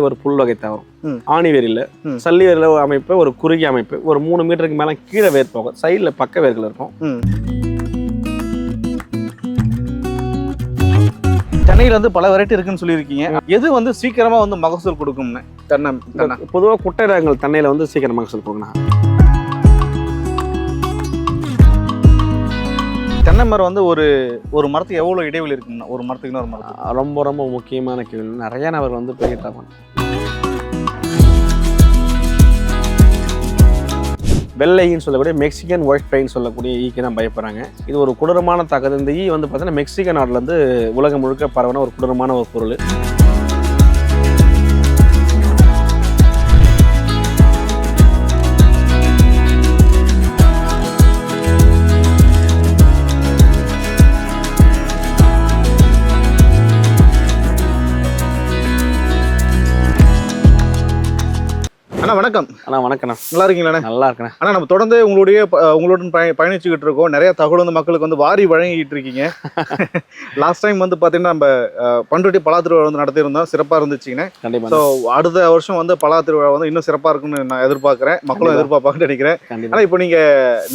ஒரு புல் வகை தாவரம் ம். ஆணி வேரில் ம். சல்லி வேரில் அமைப்பு ஒரு குறுகிய அமைப்பு. ஒரு மூணு மீட்டருக்கு மேலே கீழே வேர் போகும். சைடில் பக்க வேர்கள் இருக்கும். ம். தென்னையில வந்து பல வெரைட்டி இருக்குன்னு சொல்லியிருக்கீங்க. எது வந்து சீக்கிரமா வந்து மகசூல் கொடுக்கும்னு? தென்னை பொதுவாக குட்டை ரகங்கள் தென்னையில் வந்து சீக்கிரம் மகசூல் கொடுக்கணும். தென்னை மரம் வந்து ஒரு ஒரு மரத்துக்கு எவ்வளவு இடைவெளி இருக்கும்னா? ஒரு மரத்துக்கு இன்னொரு மரத்துக்கு. ரொம்ப ரொம்ப முக்கியமான கேள்வி. நிறைய நபர் வந்து பெரிய வெள்ளைன்னு சொல்லக்கூடிய மெக்சிகன் ஒயிட் ஃப்ரைன்னு சொல்லக்கூடிய ஈக்கு தான் பயப்படுறாங்க. இது ஒரு கொடூரமான தாக்குது இந்த ஈ வந்து பார்த்தீங்கன்னா மெக்சிகன் நாட்டிலேருந்து உலகம் முழுக்க பரவன ஒரு கொடூரமான ஒரு பொருள். அண்ணா வணக்கம். ஆனால் வணக்கண்ணா நல்லா இருக்கீங்களாண்ணே நல்லா இருக்கண்ணா ஆனா நம்ம தொடர்ந்து உங்களுடைய உங்களுடன் பய பயணிச்சுக்கிட்டு இருக்கோம். நிறைய தகவல் வந்து மக்களுக்கு வந்து வாரி வழங்கிட்டு இருக்கீங்க. லாஸ்ட் டைம் வந்து பாத்தீங்கன்னா நம்ம பண்ருட்டி பலா திருவிழா வந்து நடத்தியிருந்தோம். சிறப்பா இருந்துச்சுங்கண்ணே. கண்டிப்பாக ஸோ அடுத்த வருஷம் வந்து பலா திருவிழா வந்து இன்னும் சிறப்பா இருக்கும்னு நான் எதிர்பார்க்கிறேன். மக்களும். எதிர்பார்ப்பாங்கன்னு நினைக்கிறேன். கண்டிப்பாக ஆனா இப்போ நீங்க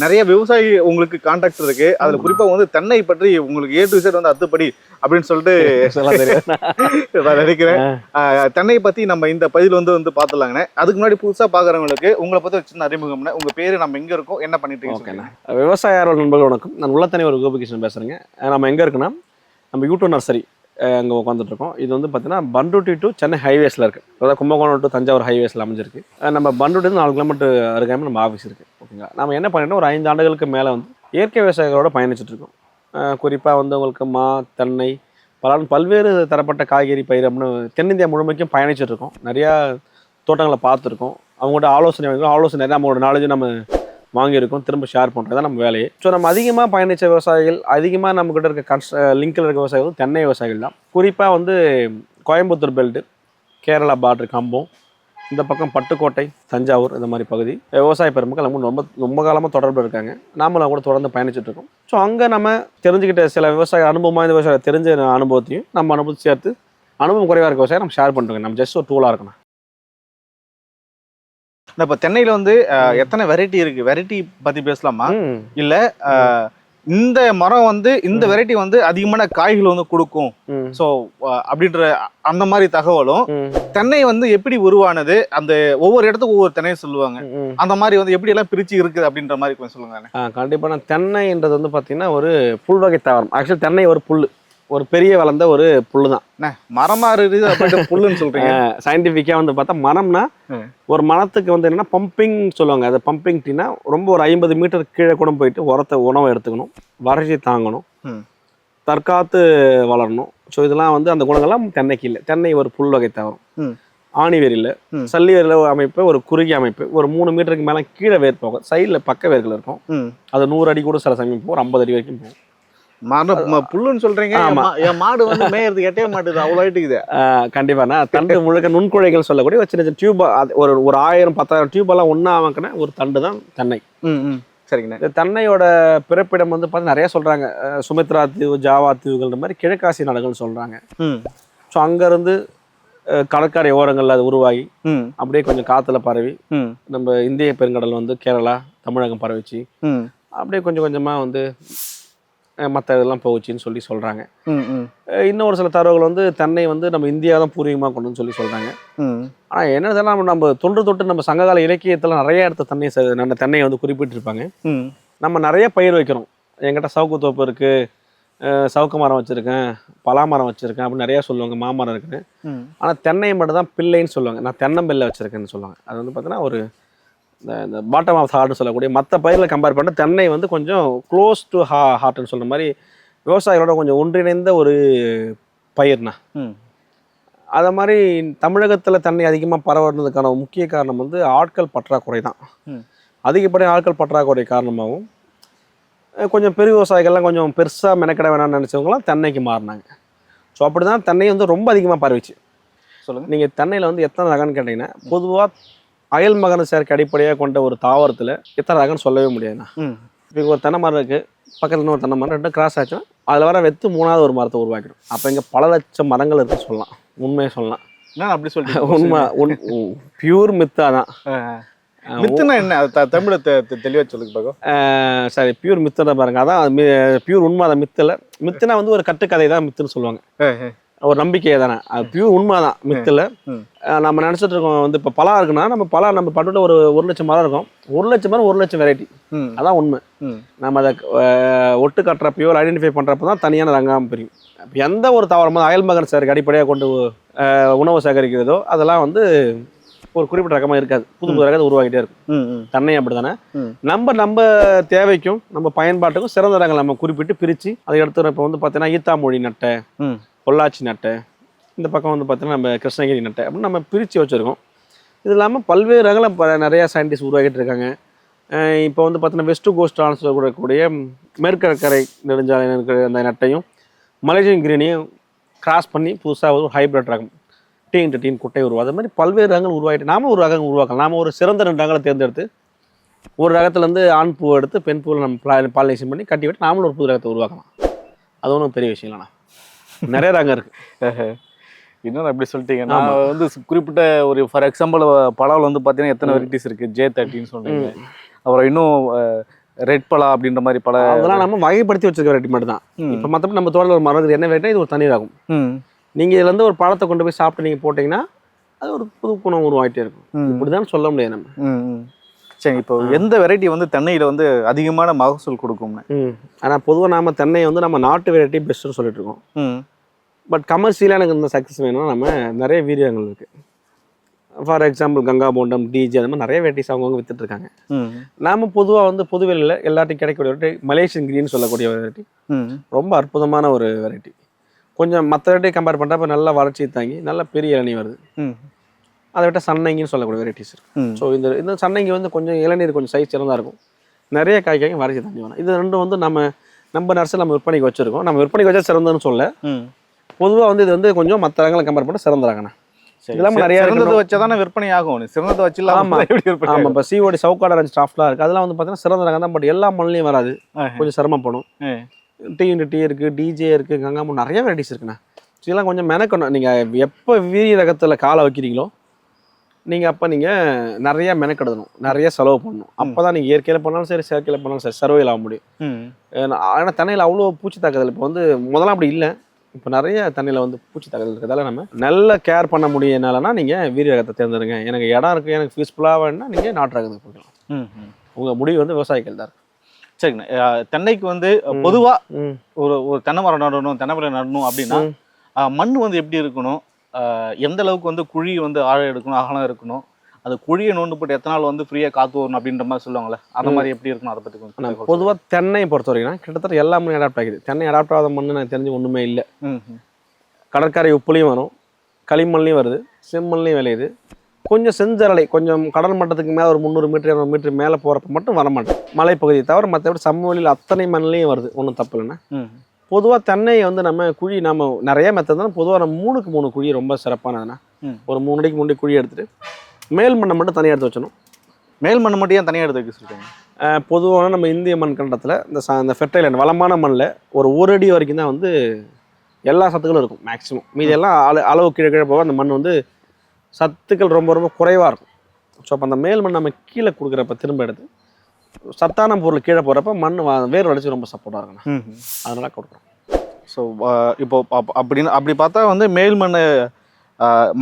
நிறைய விவசாயி உங்களுக்கு கான்டாக்ட் இருக்கு. அதுல குறிப்பா வந்து தென்னை பற்றி உங்களுக்கு ஏ டு Z வந்து அத்துப்படி அப்படின்னு சொல்லிட்டு நான் நினைக்கிறேன். தென்னை பத்தி நம்ம இந்த பதிவில் வந்து வந்து பாத்துலாங்கண்ணே அதுக்கு முன்னாடி புதுசா பாக்குறவங்களுக்கு உங்களை பத்தி ஒரு சின்ன அறிமுகம்னே உங்க பேரு நம்ம எங்க இருக்கோம் என்ன பண்ணிட்டு ஓகேண்ணா. இருக்கீங்க விவசாய ஆர்வல் நண்பர்கள் வணக்கம். நான் உள்ளத்தனை ஒரு கோபிகிருஷ்ணன் பேசுகிறேங்க நம்ம எங்கே இருக்குன்னா நம்ம யூடியூப் நர்சரி அங்கே உட்காந்துட்ருக்கோம் இது வந்து பார்த்தீங்கன்னா பண்ருட்டி டு சென்னை ஹைவேஸில் இருக்குது அதாவது கும்பகோணம் டு தஞ்சாவூர் ஹைவேஸில் அமைஞ்சிருக்கு. நம்ம பண்ருட்டி நாலு கிலோமீட்டர் அருகாமல் நம்ம ஆஃபீஸ் இருக்குது ஓகேங்களா? நம்ம என்ன பண்ணிட்டோம் ஒரு ஐந்து ஆண்டுகளுக்கு மேலே வந்து இயற்கை விவசாயிகளோட பயணிச்சுட்டு இருக்கோம். குறிப்பாக வந்து உங்களுக்கு மா தென்னை பல பல்வேறு தரப்பட்ட காய்கறி பயிர் அப்படின்னு தென்னிந்தியா முழுமைக்கும் பயணிச்சுட்டு இருக்கோம். நிறையா தோட்டங்களை பார்த்துருக்கோம். அவங்களோட ஆலோசனை வாங்கியிருக்கோம். ஆலோசனை நிறையா நம்மளோட நாலேஜ் நம்ம வாங்கியிருக்கோம். திரும்ப ஷேர் பண்ணுறது தான் நம்ம வேலையை. ஸோ நம்ம அதிகமாக பயணித்த விவசாயிகள் அதிகமாக நம்மக்கிட்ட இருக்க கன்ஸ் லிங்கில் இருக்க விவசாயிகள் தென்னை விவசாயிகள் தான். குறிப்பாக வந்து கோயம்புத்தூர் பெல்ட்டு கேரளா பார்டர் கம்பம் இந்த பக்கம் பட்டுக்கோட்டை தஞ்சாவூர் இந்த மாதிரி பகுதி. விவசாய பெருமக்கள் நம்ம ரொம்ப ரொம்ப காலமாக தொடர்பு இருக்காங்க. நாமளும் கூட தொடர்ந்து பயணிச்சுட்ருக்கோம் ஸோ அங்கே நம்ம தெரிஞ்சுக்கிட்ட சில விவசாய அனுபவமாக இந்த விவசாய தெரிஞ்ச அனுபவத்தையும் நம்ம அனுபவத்தை சேர்த்து அனுபவம் குறைவாக இருக்க விவசாயம் நம்ம ஷேர் பண்ணுறோங்க நம்ம ஜஸ்ட் ஒரு டூலாக இருக்கணும். நான் இப்ப தென்னையில வந்து எத்தனை வெரைட்டி இருக்கு? வெரைட்டி பத்தி பேசலாமா. இல்ல இந்த மரம் வந்து இந்த வெரைட்டி வந்து அதிகமான காய்கள் வந்து கொடுக்கும். ஸோ அப்படின்ற அந்த மாதிரி தகவலும். தென்னை வந்து எப்படி உருவானது? அந்த ஒவ்வொரு இடத்துக்கும் ஒவ்வொரு தென்னையை சொல்லுவாங்க. அந்த மாதிரி வந்து எப்படி எல்லாம் பிரிச்சு இருக்குது அப்படின்ற மாதிரி கொஞ்சம் சொல்லுங்க கண்டிப்பாக நான் தென்னைன்றது வந்து பார்த்தீங்கன்னா ஒரு புல் வகை தாவரம். ஆக்சுவலி தென்னை ஒரு புல். ஒரு பெரிய வளர்ந்த ஒரு புல் தான் மரமா இருக்குது புல்லுன்னு சொல்றீங்க? சயின்டிஃபிக்காக வந்து பார்த்தா மரம்னா. ஒரு மரத்துக்கு வந்து என்னன்னா பம்பிங் சொல்லுவாங்க. அது பம்பிங் டீனா ரொம்ப ஒரு ஐம்பது மீட்டர் கீழே கூட போயிட்டு உரத்தை உணவை எடுத்துக்கணும். வறட்சி தாங்கணும். தற்காத்து வளரணும். ஸோ இதெல்லாம் வந்து அந்த குணங்கள்லாம் தென்னைக்கு இல்லை. தென்னை ஒரு புல் வகை தாவரம் ம். ஆணி வேரில் ம். சல்லி வேரில் அமைப்பு ஒரு குறுகிய அமைப்பு. ஒரு மூணு மீட்டருக்கு மேலே கீழே வேர் போகும். சைடில் பக்க வேர்கள் இருக்கும். அது நூறு அடி கூட சில சமயம் போகும். ஒரு ஐம்பது அடி வரைக்கும் போகும். புல்லுன்னு சொல்றீங்க. என் மாடு வந்து மேயறதுக்கு எட்டே மாட்டுது அவ்வளோ ஆயிட்டுக்குது. ஆஹ் கண்டிப்பாண்ணா தண்டு முழுக்க நுண்குழைகள் சொல்லக்கூடிய ஒரு சின்ன சின்ன டியூப் ஒரு ஒரு ஆயிரம் பத்தாயிரம் டியூப் எல்லாம் ஒன்றா அமைக்கின ஒரு தண்டு தான் தென்னை. சரிங்கண்ணே. இந்த தென்னையோட பிறப்பிடம் வந்து பார்த்தா நிறைய சொல்கிறாங்க சுமித்ரா தீவு ஜாவா தீவுகள்ன்ற மாதிரி கிழக்காசிய நாடுகள்னு சொல்கிறாங்க ம். ஸோ அங்கேருந்து கடற்கரை ஓரங்களில் அது உருவாகி அப்படியே கொஞ்சம் காற்றுல பரவி நம்ம இந்திய பெருங்கடல் வந்து கேரளா தமிழகம் பரவிச்சு அப்படியே கொஞ்சம் கொஞ்சமாக வந்து மற்ற இதெல்லாம் போச்சுன்னு சொல்லி சொல்கிறாங்க இன்னும் ஒரு சில தரவுகள் வந்து தென்னை வந்து நம்ம இந்தியா தான் பூர்வீகமாக கொண்டு சொல்லி சொல்கிறாங்க ஆனால் என்னதுன்னா நம்ம நம்ம தொன்று தொட்டு நம்ம சங்ககால இலக்கியத்தில் நிறைய இடத்த தண்ணி நல்ல தென்னையை வந்து குறிப்பிட்டிருப்பாங்க. நம்ம நிறைய பயிர் வைக்கிறோம். என்கிட்ட சவுக்கு தோப்பு இருக்குது சவுக்கு மரம் வச்சுருக்கேன் பலா மரம் வச்சுருக்கேன் அப்படின்னு நிறையா சொல்லுவாங்க மாமரம் இருக்குது ம். ஆனால் தென்னை மட்டும் தான் பிள்ளைன்னு சொல்லுவாங்க. நான் தென்னம்பிள்ளை வச்சுருக்கேன்னு சொல்லுவாங்க. அது வந்து பார்த்தீங்கன்னா ஒரு இந்த பாட்டம் ஆஃப் ஹார்ட்னு சொல்லக்கூடிய மற்ற பயிர்களை கம்பேர் பண்ண தென்னை வந்து கொஞ்சம் க்ளோஸ் டு ஹா ஹார்ட்னு சொல்கிற மாதிரி விவசாயிகளோட கொஞ்சம் ஒன்றிணைந்த ஒரு பயிர்னா அதை மாதிரி தமிழகத்தில் தண்ணி அதிகமாக பரவுறதுக்கான முக்கிய காரணம் வந்து ஆட்கள் பற்றாக்குறை தான். ம். அதிகப்படி ஆட்கள் பற்றாக்குறை காரணமாகவும் கொஞ்சம் பெரிய விவசாயிகள்லாம் கொஞ்சம் பெருசாக மெனக்கிட வேணாம்னு நினச்சவங்களாம் தென்னைக்கு மாறினாங்க. ஸோ அப்படி தான் தென்னை வந்து ரொம்ப அதிகமாக பரவிச்சு. சொல்லுங்க. நீங்கள் தென்னையில் வந்து எத்தனை ரகம்னு கேட்டிங்கன்னா பொதுவாக அயல் மகன சேர்க்கை அடிப்படையாக கொண்ட ஒரு தாவரத்தில் எத்தனை ரகம்னு சொல்லவே முடியாதுண்ணா. இப்போ ஒரு தென்னை மரம் இருக்குது பக்கத்தில் இன்னொரு தென்னை மரம் ரெண்டும் கிராஸ் ஆச்சுன்னா அதில் வர வெத்து மூணாவது ஒரு மரத்தை உருவாக்கிடும். அப்போ இங்கே பல லட்சம் மரங்கள் இருக்குன்னு சொல்லலாம். உண்மையை சொல்லலாம். என்ன அப்படி சொல்லிட்டு உண்மை உன் பியூர் மித்தா தான். மித்துனா என்ன? அது த- தமிழ்ல தெ- தெ- தெளிவா சொல்லுங்க அஹ் சரி பியூர் மித்தனை பாருங்க. அதான் பியூர் உண்மை தான் மித்தில் மித்துனா வந்து ஒரு கட்டுக்கதை தான் மித்துன்னு சொல்லுவாங்க ஒரு நம்பிக்கை தானே. அது பியூர் உண்மை தான் மித்தில். நம்ம நினச்சிட்டு இருக்கோம் வந்து இப்போ பலா இருக்குன்னா நம்ம பலா நம்ம பட்டுல ஒரு ஒரு லட்சம் மரம் இருக்கும். ஒரு லட்சம் மரம் ஒரு லட்சம் வெரைட்டி அதான் உண்மை. நம்ம அதை ஒட்டு கட்டுறப்பையோ ஐடென்டிஃபை பண்ணுறப்ப தான் தனியான ரங்காம பிரியும். எந்த ஒரு தவறும் அயல் மகன் சாருக்கு அடிப்படையாக கொண்டு உணவு சேகரிக்கிறதோ அதெல்லாம் வந்து ஒரு குறிப்பிட்ட ரகமாக இருக்காது. புது புது ரகத்தை உருவாக்கிட்டே இருக்கும். தன்னை அப்படி தானே. நம்ம நம்ம தேவைக்கும் நம்ம பயன்பாட்டுக்கும் சிறந்த ரகங்கள் நம்ம குறிப்பிட்டு பிரித்து அதை எடுத்து இப்போ வந்து பார்த்தீங்கன்னா ஈத்தாமொழி நட்டை பொள்ளாச்சி நட்டை இந்த பக்கம் வந்து பார்த்தீங்கன்னா நம்ம கிருஷ்ணகிரி நட்டை அப்படின்னு நம்ம பிரித்து வச்சுருக்கோம். இது இல்லாமல் பல்வேறு ரகங்களை இப்போ நிறையா சயின்டிஸ்ட் உருவாக்கிட்டு இருக்காங்க. இப்போ வந்து பார்த்தீங்கன்னா வெஸ்ட் கோஸ்டான்னு கூடக்கூடிய மேற்கரை நெடுஞ்சாலை இருக்கிற அந்த நட்டையும் மலேசியன் கிரீனையும் கிராஸ் பண்ணி புதுசாக ஒரு ஹைப்ரிட் ரகம் டீன் டீன் குட்டை உருவா அது மாதிரி பல்வேறு ரகங்கள் உருவாகிட்டு நாம ஒரு ரகம் உருவாக்கலாம். நாம ஒரு சிறந்த ரெண்டு ரகங்களை தேர்ந்தெடுத்து ஒரு ரகத்துலேருந்து ஆண் பூவை எடுத்து பெண் பூவில் நம்ம பாலினேஷன் பண்ணி கட்டி விட்டு நாமளும் ஒரு புது ரகத்தை உருவாக்கலாம். அது ஒன்றும் பெரிய விஷயம் இல்லைண்ணா. நிறைய ரகம் இருக்குது இன்னும் அப்படி சொல்லிட்டீங்க. நான் வந்து குறிப்பிட்ட ஒரு ஃபார் எக்ஸாம்பிள் பலாவில் வந்து பார்த்தீங்கன்னா எத்தனை வெரைட்டிஸ் இருக்கு? ஜே தேர்ட்டின்னு சொல்றீங்க. அப்புறம் இன்னும் ரெட் பலா அப்படின்ற மாதிரி பல அதெல்லாம் நம்ம வகைப்படுத்தி வச்சிருக்க வெரைட்டி மட்டும் தான். இப்போ மற்றபடி நம்ம தோட்டத்தில் ஒரு மரம் என்ன வெரைட்டி இது ஒரு தனி ரகம் ம். நீங்கள் இதுல இருந்து ஒரு பழத்தை கொண்டு போய் சாப்பிட்டு நீங்கள் போட்டிங்கன்னா அது ஒரு புது குணம் உருவாகிட்டே இருக்கும். ம். இப்படி தான் சொல்ல முடியாது நம்ம. சரி இப்போ எந்த வெரைட்டி வந்து தென்னையில வந்து அதிகமான மகசூல் கொடுக்கும்னு? ஆனால் பொதுவாக நாம தென்னையை வந்து நம்ம நாட்டு வெரைட்டி பெஸ்ட்டுன்னு சொல்லிட்டு இருக்கோம். பட் கமர்ஷியலாக எனக்கு இந்த சக்ஸஸ் வேணும்னா நம்ம நிறைய வீரியங்கள் இருக்குது for example Ganga Bondam DG அந்த மாதிரி நிறைய வெரைட்டிஸ் அவங்கவுங்க வித்துட்டு இருக்காங்க. ம். நாம பொதுவாக வந்து பொதுவெளியில் எல்லாத்தையும் கிடைக்கக்கூடிய வெரைட்டி மலேசியன் கிரீன் சொல்லக்கூடிய வெரைட்டி ரொம்ப அற்புதமான ஒரு வெரைட்டி கொஞ்சம் மற்ற வெரைட்டி கம்பேர் பண்ணுறப்ப நல்லா வளர்ச்சி தாங்கி நல்ல பெரிய இளநீ வருது. அதை விட்ட சன்னங்கின்னு சொல்லக்கூடிய வெரைட்டிஸ் இருக்கு. ம். ஸோ இந்த இந்த சன்னங்கி வந்து கொஞ்சம் இளநீர் கொஞ்சம் சைஸ் சிறந்தா இருக்கும். நிறைய காய்க்காய்க்கு வறட்சி தண்ணி வரும். இது ரெண்டும் வந்து நம்ம நம்ம நர்ஸில் நம்ம விற்பனைக்கு வச்சிருக்கோம். நம்ம விற்பனைக்கு வச்சா சிறந்ததுன்னு சொல்ல பொதுவாக வந்து இது வந்து கொஞ்சம் மற்ற ரகங்களை கம்பேர் பண்ண சிறந்துறாங்கண்ணா சரி இதெல்லாம் நிறைய சிறந்தது. வச்சா தானே விற்பனை ஆகும். சிறந்தது விற்பனை ஆமாம் ஆகும்? இப்போ சிஓடி சவுக்காட ரஞ்ச் ஸ்டாஃப்லாம் இருக்குது அதெல்லாம் வந்து பார்த்தீங்கன்னா சிறந்த ரகம் தான் பட் எல்லா மண்ணிலையும் வராது. கொஞ்சம் சிரமப்படும். டீ இன்டு டீ இருக்குது டிஜே இருக்குது கங்காமூ நிறைய வெரைட்டிஸ் இருக்குண்ணா. இதெல்லாம் கொஞ்சம் மெனக்கணும். நீங்கள் எப்போ வீரி ரகத்தில் காலை வைக்கிறீங்களோ நீங்கள் அப்போ நீங்கள் நிறைய மெனக்கெடுக்கணும் நிறைய செலவு பண்ணணும். அப்போ தான் நீங்கள் இயற்கையில் பண்ணாலும் சரி செயற்கையில் பண்ணாலும் சரி சர்வையில் ஆக முடியும். ஆனால் தண்ணியில் அவ்வளோ பூச்சி தாக்குதல். இப்போ வந்து முதல்ல அப்படி இல்லை. இப்போ நிறைய தண்ணியில் வந்து பூச்சி தாக்குதல் இருக்கிறதால நம்ம நல்ல கேர் பண்ண முடியனாலனா நீங்கள் வீரிய ரகத்தை தேர்ந்தெடுங்க. எனக்கு இடம் இருக்குது எனக்கு பீஸ்ஃபுல்லாக வேணும்னா நீங்கள் நாட்டு ரகத்தை கொடுக்கலாம் ம். உங்கள் முடிவு வந்து விவசாயிகள் தான் சரிங்கண்ணா. தென்னைக்கு வந்து பொதுவா ம். ஒரு ஒரு தென்னை மரம் நடணும் தென்னை மரம் நடணும் அப்படின்னா மண் வந்து எப்படி இருக்கணும்? எந்த அளவுக்கு வந்து குழி வந்து ஆழம் எடுக்கணும் அகலம் இருக்கணும்? அந்த குழியை நோண்டு போட்டு எத்தனை நாள் வந்து ஃப்ரீயா காத்து வரணும் அப்படின்ற மாதிரி சொல்லுவாங்கல்ல? அந்த மாதிரி எப்படி இருக்கணும் அதை பத்தி கொஞ்சம் பொதுவாக தென்னையை பொறுத்த வரைக்கும் கிட்டத்தட்ட எல்லா மண்ணும் அடாப்ட் ஆகிது தென்னை அடாப்ட் ஆகாத மண் எனக்கு தெரிஞ்சு ஒன்றுமே இல்லை. கடற்கரை உப்புலையும் வரும் களிமண்லையும் வருது செம்மண்லையும் விளையுது. கொஞ்சம் செஞ்சரலை கொஞ்சம் கடல் மட்டத்துக்கு மேலே ஒரு முந்நூறு மீட்டர் இரநூறு மீட்டர் மேலே போகிறப்ப மட்டும் வர மாட்டேன் மலைப்பகுதியை தவிர மற்றபடி சமவெளியில் அத்தனை மண்ணிலையும் வருது. ஒன்றும் தப்பு இல்லைண்ணா. ம். பொதுவாக தென்னையை வந்து நம்ம குழி நம்ம நிறைய மெத்தட் தான். பொதுவாக நம்ம மூணுக்கு மூணு குழி ரொம்ப சிறப்பானதுண்ணா. ஒரு மூணு அடிக்கு மூணு குழி எடுத்துட்டு மேல் மண்ணை மட்டும் தனியாக எடுத்து வச்சணும் மேல் மண் மட்டும் ஏன் தனியாக எடுத்து வைக்க சொல்லிட்டாங்க பொதுவான நம்ம இந்திய மண் கண்டத்தில் இந்த ச இந்த ஃபெர்டைல் வளமான மண்ணில் ஒரு ஒரு அடி வரைக்கும் தான் வந்து எல்லா சத்துக்களும் இருக்கும் மேக்ஸிமம் மீதி எல்லாம் அள அளவு கீழே கீழே போக அந்த மண் வந்து சத்துக்கள் ரொம்ப ரொம்ப குறைவாக இருக்கும். ஸோ அப்போ அந்த மேல் மண் நம்ம கீழே கொடுக்குறப்ப திரும்ப எடுத்து சத்தான பொருள் கீழே போகிறப்ப மண் வேர் வளர்ச்சி ரொம்ப சப்போர்ட்டாக இருக்குண்ணா. ம் அதனால கொடுக்குறோம். ஸோ இப்போ அப்- அப்படின்னு அப்படி பார்த்தா வந்து மேல் மண் அஹ்,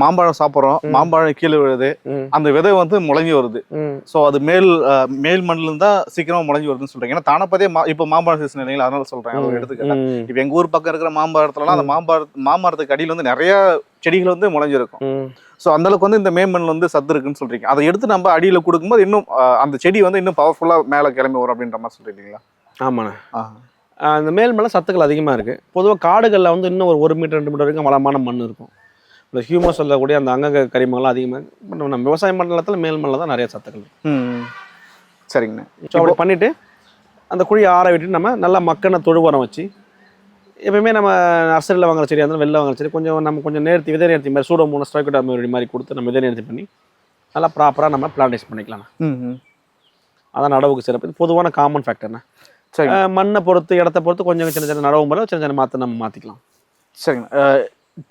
மாம்பழம் சாப்பிட்றோம். மாம்பழம் கீழே விழுது. அந்த விதை வந்து முளைஞ்சி வருது. ஸோ அது மேல் மேல் மண்ணில் இருந்தா சீக்கிரமா முளைஞ்சி வருதுன்னு சொல்றீங்க. ஏன்னா தானப்பதே இப்போ மாம்பழம் சீசன் இல்லைங்களா? அதனால சொல்றேன். அதை எடுத்துக்கிட்டேன் ம். இப்போ எங்க ஊர் பக்கம் இருக்கிற மாம்பழத்துலலாம் அந்த மாம்பழ மாமரத்துக்கு அடியில் வந்து நிறைய செடிகள் வந்து முளைஞ்சிருக்கும். ஸோ அந்த அளவுக்கு வந்து இந்த மேமண்ணில் வந்து சத்து இருக்குன்னு சொல்றீங்க. அதை எடுத்து நம்ம அடியில் கொடுக்கும்போது இன்னும் அந்த செடி வந்து இன்னும் பவர்ஃபுல்லாக மேலே கிளம்பி வரும் அப்படின்ற மாதிரி சொல்றீங்களா ஆமாண்ணா. இந்த மேல் மலை சத்துக்கள் அதிகமாக இருக்குது பொதுவாக காடுகளில் வந்து இன்னும் ஒரு ஒரு மீட்டர் ரெண்டு மீட்டர் வரைக்கும் வளமான மண் இருக்கும். இந்த ஹியூமஸ் சொல்லக்கூடிய அந்த அங்கங்க கரிமங்கள்லாம் அதிகமாக நம்ம விவசாய மண்டலத்தில் மேல் மண்ணில் தான் நிறைய சத்துக்கள் சரிங்கண்ணா. ஸோ அப்படி பண்ணிவிட்டு அந்த குழியை ஆற விட்டுட்டு நம்ம நல்லா மக்கின தொழு உரம் வச்சு எப்பயுமே நம்ம நர்சரியில் வாங்குற செடி இருந்தாலும் வெளில வாங்குற செடி கொஞ்சம் நம்ம கொஞ்சம் நேர்த்தி விதை நேர்த்தி மாதிரி சூட மூணு ஸ்ட்ரைக்கோட்டா மாதிரி கொடுத்து நம்ம விதை நேர்த்தி பண்ணி நல்லா ப்ராப்பராக நம்ம பிளான்டேஷன் பண்ணிக்கலாம் அதான் நடவுக்கு சிறப்பு. இது பொதுவான காமன் ஃபேக்டர்னா சரிங்க. மண்ணை பொறுத்து இடத்த பொறுத்து கொஞ்சம் சின்ன சின்ன நடவு முறை சின்ன சின்ன மாற்ற நம்ம மாற்றிக்கலாம் சரிங்க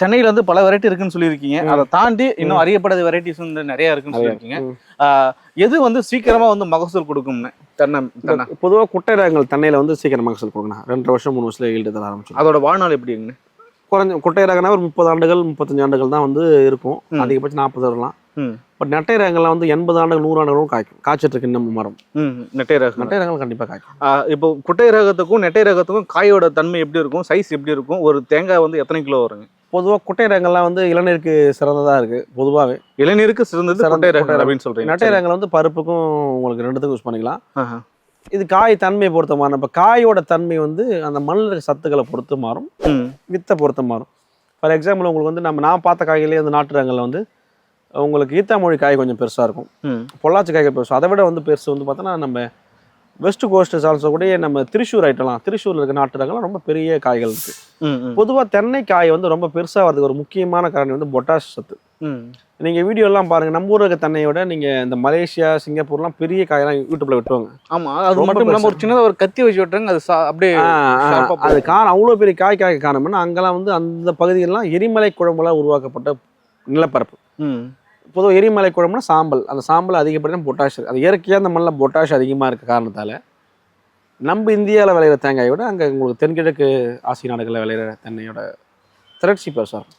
சென்னையில வந்து பல வெரைட்டி இருக்குன்னு சொல்லியிருக்கீங்க. அதை தாண்டி இன்னும் அறியப்படாத வெரைட்டிஸ் வந்து நிறைய இருக்குன்னு. சொல்லியிருக்கீங்க. எது வந்து சீக்கிரமா வந்து மகசூல் கொடுக்கும்னு? தென்னை பொதுவாக குட்டை ரகங்கள் தென்னையில் வந்து சீக்கிரம் மகசூல் கொடுக்கணும். ரெண்டரை வருஷம் மூணு வருஷத்துல ஈல்டு தர ஆரம்பிச்சிடும். அதோட வாழ்நாள் எப்படிங்க குறைஞ்ச குட்டை ரகம்னா ஒரு முப்பது ஆண்டுகள் முப்பத்தஞ்சு ஆண்டுகள் தான் வந்து இருக்கும். அதிகபட்சம் நாற்பது வரலாம். பட் நெட்டை ரகங்கள்லாம் வந்து எண்பது ஆண்டுகள் நூறு ஆண்டுகளும் காய்க்கும். காய்ச்சிட்டு இருக்கு இன்னும் மரம். நெட்டை ரகம் நெட்டை ரகங்கள் கண்டிப்பாக காய்க்கும். இப்போ குட்டை ரகத்துக்கும் நெட்டை ரகத்துக்கும் காயோட தன்மை எப்படி இருக்கும்? சைஸ் எப்படி இருக்கும்? ஒரு தேங்காய் வந்து எத்தனை கிலோ வருங்க? பொதுவாக குட்டை ரகங்கள்லாம் வந்து இளநீருக்கு சிறந்ததாக இருக்குது பொதுவாகவே இளநீருக்கு சிறந்தது சிறந்த. அப்படின்னு சொல்றீங்க. நெட்டை ரகங்கள் வந்து பருப்புக்கும் உங்களுக்கு ரெண்டுத்துக்கும் யூஸ் பண்ணிக்கலாம். இது காய் தன்மையை பொறுத்த மாறும். இப்போ காயோட தன்மை வந்து அந்த மண்ணில் சத்துக்களை பொறுத்து மாறும். வித்தை பொறுத்து மாறும். ஃபார் எக்ஸாம்பிள் உங்களுக்கு வந்து நம்ம நான் பார்த்த காய்களே அந்த நாட்டு ரகங்களில் வந்து உங்களுக்கு ஈத்தாமொழி காய் கொஞ்சம் பெருசாக இருக்கும். பொள்ளாச்சி காய்கள் பெருசு. அதை விட வந்து பெருசு வந்து பார்த்தோன்னா நம்ம வெஸ்ட் கோஸ்ட் ஆல்சோ கூட நம்ம திருச்சூர் ஐட்டம்லாம் திருச்சூரில் இருக்க நாட்டு ரகம்லாம் ரொம்ப பெரிய காய்கள் இருக்குது பொதுவாக தென்னை காய் வந்து ரொம்ப பெருசாக வரதுக்கு ஒரு முக்கியமான காரணம் வந்து பொட்டாஷ் சத்து. நீங்கள் வீடியோலாம் பாருங்கள் நம்ம ஊரில் இருக்க தென்னையோட நீங்கள் இந்த மலேசியா சிங்கப்பூர்லாம் பெரிய காயெல்லாம் யூடியூப்ல வெட்டுவாங்க. ஆமா அது மட்டும் இல்லாம ஒரு சின்னதா ஒரு கத்தி வச்சு விட்டுறாங்க. அது அப்படியே அது காரணம் அவ்வளோ பெரிய காய் காய்க்க காரணம்னா அங்கெல்லாம் வந்து அந்த பகுதிகளெலாம் எரிமலை குழம்புல உருவாக்கப்பட்ட நிலப்பரப்பு. பொதுவாக எரிமலை குழம்புனா சாம்பல். அந்த சாம்பல் அதிகப்படியான பொட்டாஷ் அது இயற்கையாக அந்த மண்ணில் பொட்டாஷ் அதிகமாக இருக்க காரணத்தால் நம்ம இந்தியாவில் விளையிற தேங்காயை விட அங்கே உங்களுக்கு தென்கிழக்கு ஆசிய நாடுகளில் விளையிற தென்னையோட திரட்சி பெருசாக இருக்கும்.